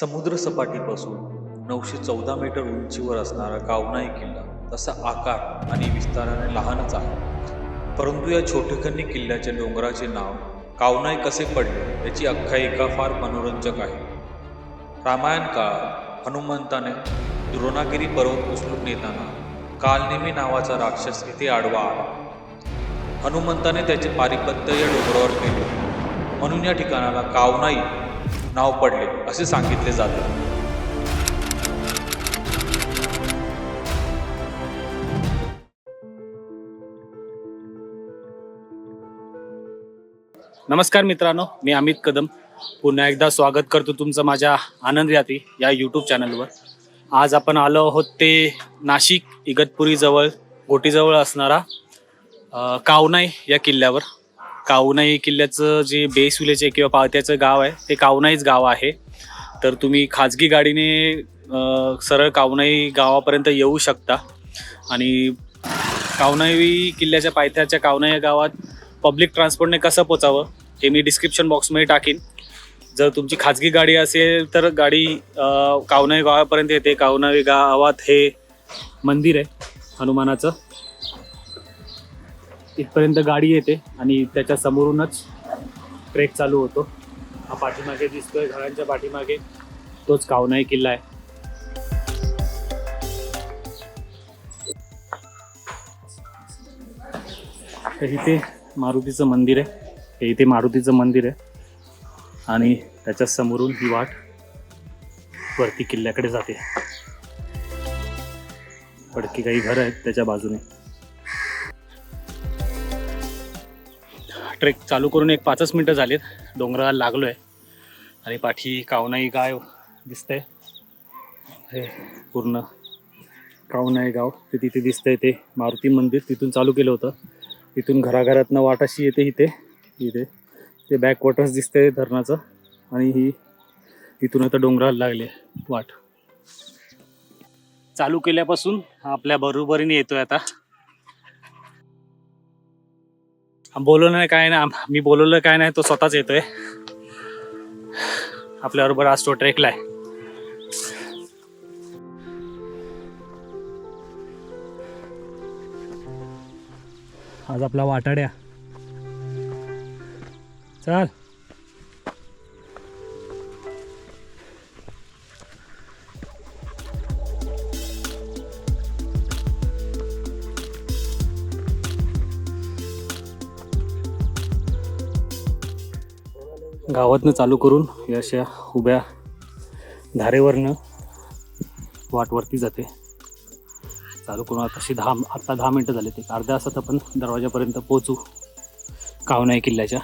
समुद्रसपाटीपासून नऊशे चौदा मीटर उंचीवर असणारा कावनाई किल्ला तसा आकार आणि विस्ताराने लहानच आहे. परंतु या छोटेखनी किल्ल्याच्या डोंगराचे नाव कावनाई कसे पडले याची आख्यायिका फार मनोरंजक आहे. रामायण काळात हनुमंताने द्रोणागिरी पर्वत उचलून नेताना कालनेमी नावाचा राक्षस इथे आडवा आला. हनुमंताने त्याचे पारिपत्य या डोंगरावर केले. म्हणून या ठिकाणाला कावनाई नाव पडले असे सांगितले जाते. नमस्कार मित्रांनो मी अमित कदम. पुन्हा एकदा स्वागत करतो तुमचं माझ्या आनंद यात्री या यूट्यूब चॅनलवर आज आपण आलो आहोत ते नाशिक इगतपुरीजवळ गोटीजवळ असणारा कावनाई या किल्ल्यावर. कावनाई किल्ल्याचं जे बेस विलेज आहे किंवा पावत्याचं गाव आहे ते कावनाईच गाव आहे. तर तुम्ही खाजगी गाडीने सरळ कावनाई गावापर्यंत येऊ शकता. आणि कावनाई किल्ल्याच्या पायथ्याच्या कावनाई या गावात पब्लिक ट्रान्सपोर्टने कसं पोचावं हे मी डिस्क्रिप्शन बॉक्समध्ये टाकीन. जर तुमची खाजगी गाडी असेल तर गाडी कावनाई गावापर्यंत येते. कावनाई गावात हे मंदिर आहे हनुमानाचं. इथपर्यंत गाडी येते आणि त्याच्या समोरूनच ट्रेक चालू होतो. हा पाठीमागे दिसतोय घरांच्या पाठीमागे. तोच कावनाई किल्ला आहे. तर इथे मारुतीचं मंदिर आहे. हे इथे मारुतीचं मंदिर आहे. आणि त्याच्या समोरून ही वाट वरती किल्ल्याकडे जाते. पडकी काही घर आहेत त्याच्या बाजूने. ट्रेक चालू करून एक पाचच मिनटं झालीत. डोंगराला लागलो आहे आणि पाठी कावनाई गाव दिसतंय. हे पूर्ण कावनाई गाव. ते तिथे दिसतंय ते मारुती मंदिर. तिथून चालू केलं होतं. तिथून घराघरातनं वाट अशी येते इथे. इथे. ते बॅक वॉटर्स आहे धरणाचं. आणि ही इथून आता डोंगराला लागले वाट. चालू केल्यापासून आपल्या बरोबरीने येतोय आता. बोलवलं नाही काय नाही मी बोलवलं काय नाही तो स्वतःच येतोय. आपल्याबरोबर आज तो ट्रेकला आहे. आज आपला वाटाड्या. चल. गावातनं चालू करून या अशा उभ्या धारेवरनं वाटवरती जाते. चालू करून आता अशी दहा आत्ता दहा मिनटं झाले ते. अर्ध्या तासात आपण दरवाजापर्यंत पोहोचू. कावनाई किल्ल्याच्या.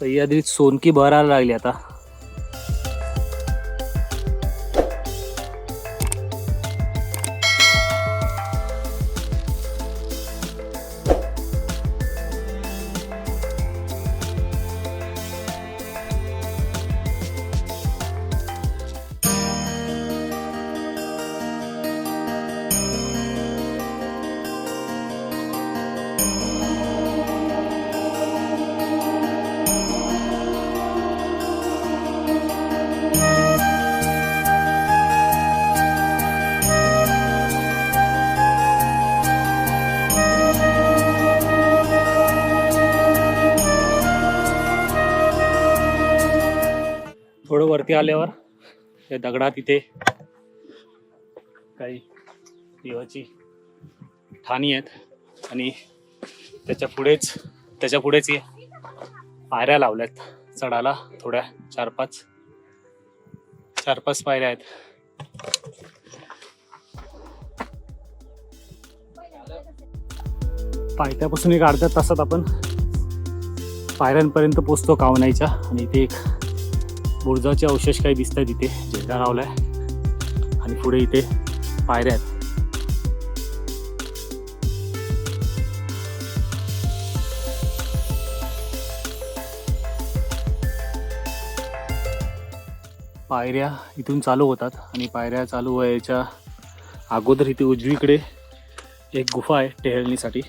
सह्याद्रीत सोनकी बहरायला लागली आता. वरती आल्यावर त्या दगडात इथे काही देवाची ठाणी आहेत आणि त्याच्या पुढेच त्याच्या पुढेच पायऱ्या लावल्यात चढायला. थोड्या चार पाच चार पाच पायऱ्या आहेत. पायथ्यापासून एक अर्ध्या तासात आपण पायऱ्यांपर्यंत पोचतो कावनाईच्या आणि इथे एक बुरजाचे अवशेष काही दिसत आहेत इथे झेंडा लावलाय. आणि पुढे इथे पायऱ्या आहेत. पायऱ्या इथून चालू होतात आणि पायऱ्या चालू व्हायच्या अगोदर इथे उजवीकडे एक गुफा आहे टेहळणीसाठी.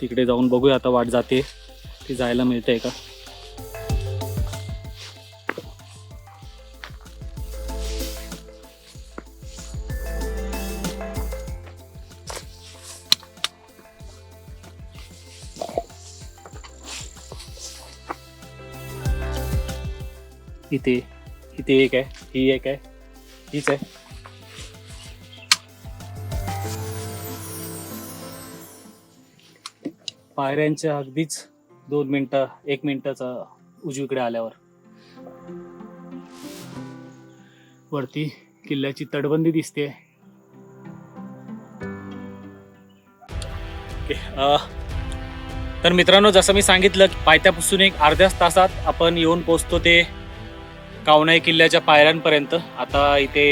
तिकडे जाऊन बघूया आता वाट जाते ती जायला मिळते का? इथे इथे एक आहे ही एक आहे हीच आहे. पायऱ्यांच्या अगदीच दोन मिनिटं एक मिनिटाचा उजवीकडे आल्यावर. वरती किल्ल्याची तटबंदी दिसते. अं, तर मित्रांनो जसं मी सांगितलं पायथ्यापासून एक अर्ध्याच तासात आपण येऊन पोचतो ते कावनाई किल्ल्याच्या पायऱ्यांपर्यंत. आता इथे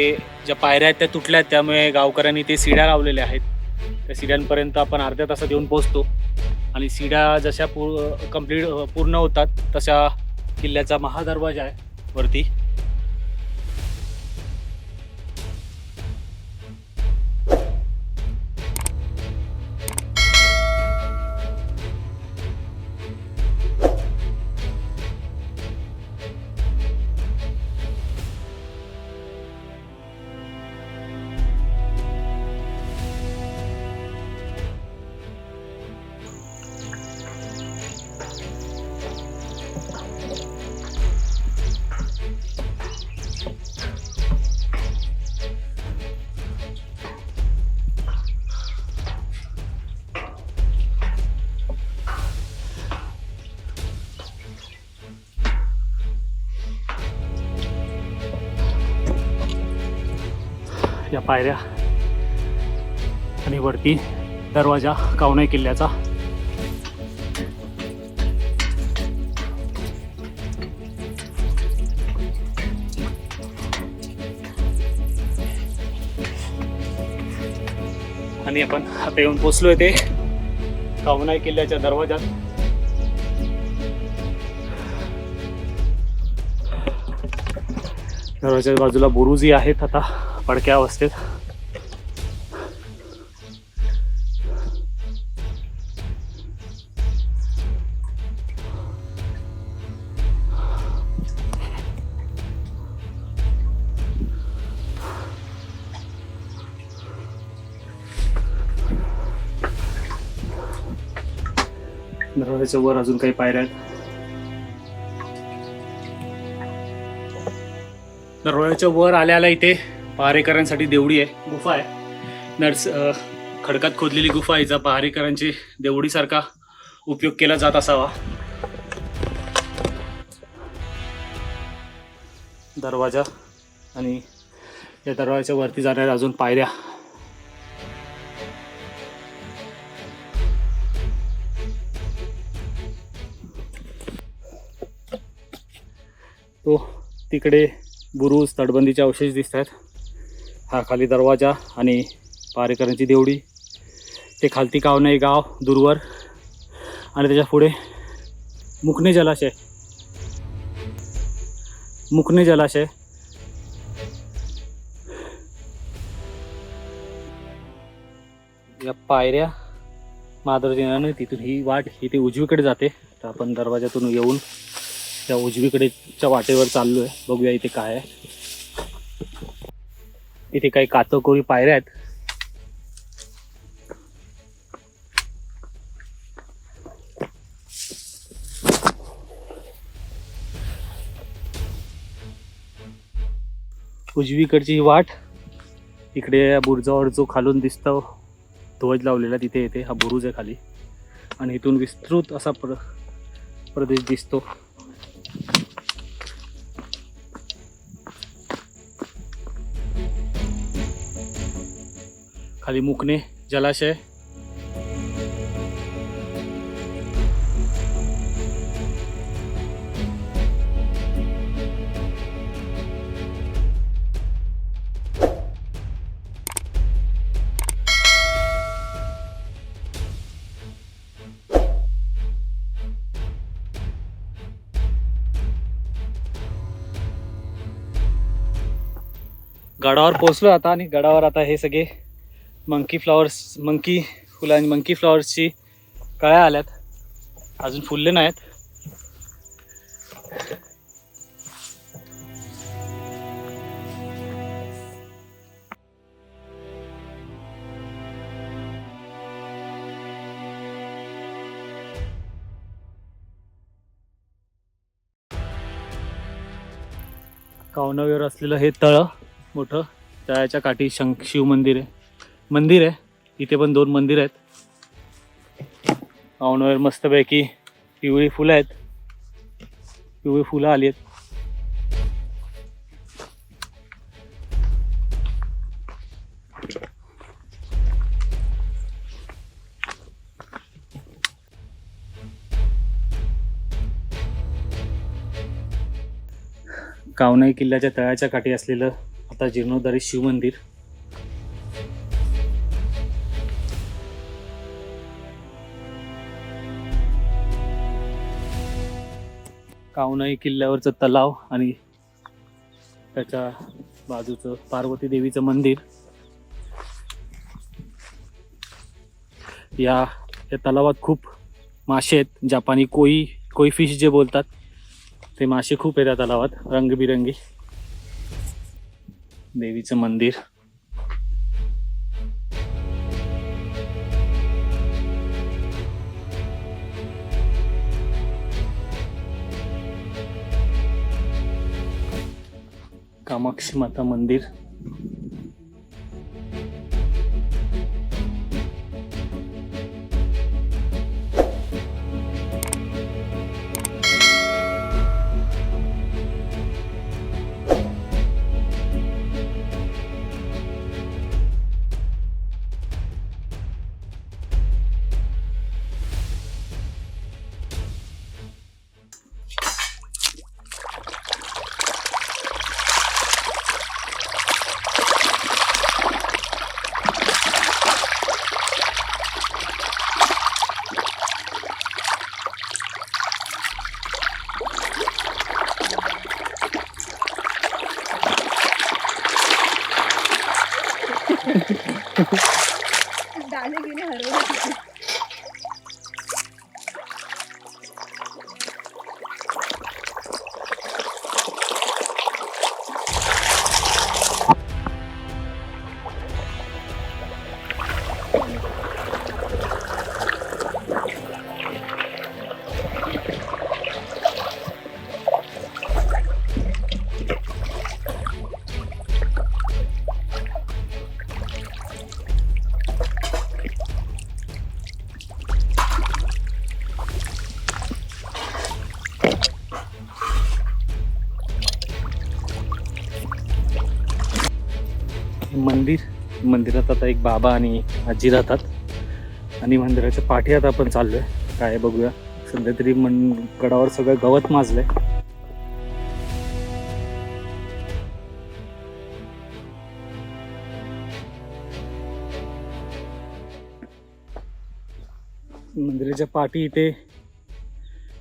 ज्या पायऱ्या आहेत त्या तुटल्या आहेत त्यामुळे गावकऱ्यांनी ते सिड्या लावलेल्या आहेत. त्या सिड्यांपर्यंत आपण अर्ध्या तासात येऊन पोचतो आणि सिड्या जशा पूर कंप्लीट पूर्ण होतात तशा किल्ल्याचा महादरवाजा आहे वरती. या पायऱ्या. आणि वरती दरवाजा कावणे किल्ल्याचा. आणि आपण आता येऊन पोचलोय ते कावनाई किल्ल्याच्या दरवाजात दरवाजाच्या बाजूला बुरुजी आहेत आता. पडक्या अवस्थेत? दरवाजाच्या वर अजून काही पायऱ्या आहेत. दरवाजाच्या वर आल्याला इथे पहारेकरांसाठी देवडी आहे. गुफा आहे. नर्स खडकात खोदलेली गुफा आहे. जा पहारेकरांची देवडीसारखा उपयोग केला जात असावा. दरवाजा आणि या दरवाजाच्या वरती जाणाऱ्या अजून पायऱ्या. तो तिकडे बुरुज तटबंदीचे अवशेष दिसत आहेत हा खाली दरवाजा आणि पारेकरांची देवडी. ते खालती कावनाई गाव दूरवर. आणि त्याच्या पुढे मुकणे जलाशय. मुकणे जलाशय. या पायऱ्या माधवजीनाने तिथून ही वाट इथे उजवीकडे जाते. तर आपण दरवाजातून येऊन त्या उजवीकडेच्या वाटेवर चाललो आहे बघूया इथे काय आहे. इथे काही कातकोरी पायऱ्या आहेत. उजवीकडची ही वाट इकडे या बुरुजावर जो खालून दिसतो ध्वज लावलेला तिथे येते हा बुरुज आहे खाली. आणि इथून विस्तृत असा प्र प्रदेश दिसतो. खाली मुकणे जलाशय. गडावर पोचलो आता आणि गडावर आता हे सगळे मंकी फ्लॉवर्स मंकी फुलांची मंकी फ्लॉवर्सची कळ्या आल्यात. अजून फुलले नाहीत. कावनावर असलेलं हे तळ मोठं तळ्याच्या काठी शंख शिव मंदिर आहे. मंदिर आहे. इथे पण दोन मंदिर आहेत. पाहुणवर मस्तपैकी पिवळी फुलं आहेत. पिवळी फुलं आली आहेत. कावनाई किल्ल्याच्या तळाच्या काठी असलेलं आता जीर्णोद्धारी शिवमंदिर कावनाई किल्ल्यावरचं तलाव आणि त्याच्या बाजूचं पार्वती देवीचं मंदिर. या या तलावात खूप मासे आहेत. जापानी कोई कोई फिश जे बोलतात ते मासे खूप आहेत त्या तलावात. रंगबिरंगी. देवीचं मंदिर. कामाक्षी माता मंदिर. Gracias. मंदिरात आता एक बाबा आणि आजी राहतात. आणि मंदिराच्या पाठी आता आपण चाललोय. काय बघूया. सध्या तरी मन गडावर सगळं गवत माजलंय. मंदिराच्या पाठी इथे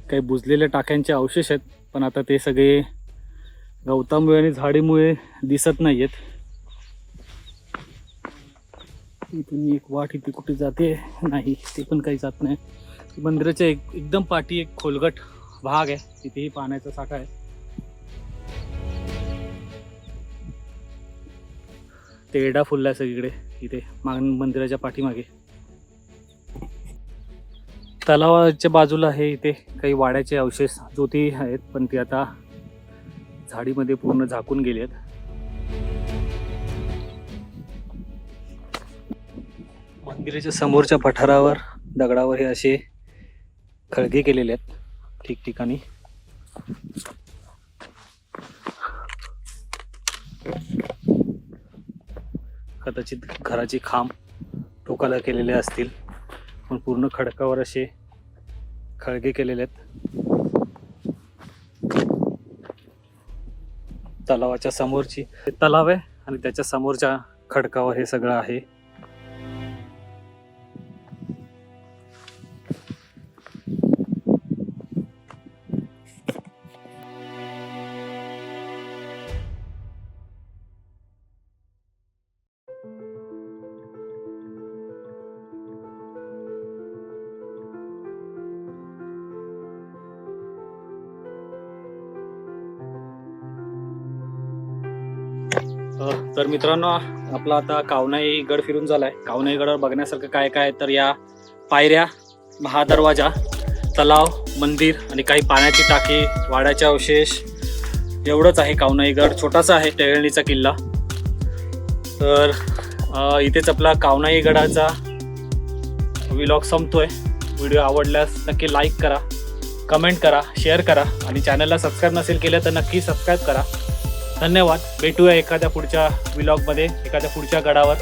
काही बुजलेल्या टाक्यांचे अवशेष आहेत. पण आता ते सगळे गवतामुळे आणि झाडीमुळे दिसत नाही आहेत इथून एक वाट इथे कुठे जाते? नाही ते पण काही जात नाही. मंदिराच्या एक एकदम पाठी एक खोलगट भाग आहे. तिथेही पाण्याचा साठा आहे. तेरडा फुलला आहे सगळीकडे. इथे माग मंदिराच्या पाठीमागे. तलावाच्या बाजूला आहे इथे काही वाड्याचे अवशेष ज्योती आहेत पण ते आता झाडीमध्ये पूर्ण झाकून गेले आहेत मंदिराच्या समोरच्या पठारावर दगडावर हे असे खळगे केलेले आहेत ठिकठिकाणी. कदाचित घराचे खांब टोकाला केलेले असतील पण पूर्ण खडकावर असे खळगे केलेले आहेत. तलावाच्या समोरची तलाव आहे आणि त्याच्या समोरच्या खडकावर हे सगळं आहे. तर मित्रांनो आपला आता कावनाई गड फिरून झालाय. कावनाई गडावर बघण्यासारखं काय काय तर या पायऱ्या महादरवाजा तलाव मंदिर आणि काही पाण्याची टाकी वाड्याचे अवशेष एवढंच आहे कावनाई गड. छोटासा आहे टेळणीचा किल्ला. तर इथेच आपला कावनाई गडाचा विलॉग संपतोय. व्हिडिओ आवडल्यास नक्की लाईक करा कमेंट करा शेअर करा आणि चॅनलला सबस्क्राईब नसेल केलं तर नक्की सबस्क्राईब करा. धन्यवाद. भेटूया एखाद्या पुढच्या विलॉगमध्ये एखाद्या पुढच्या गडावर.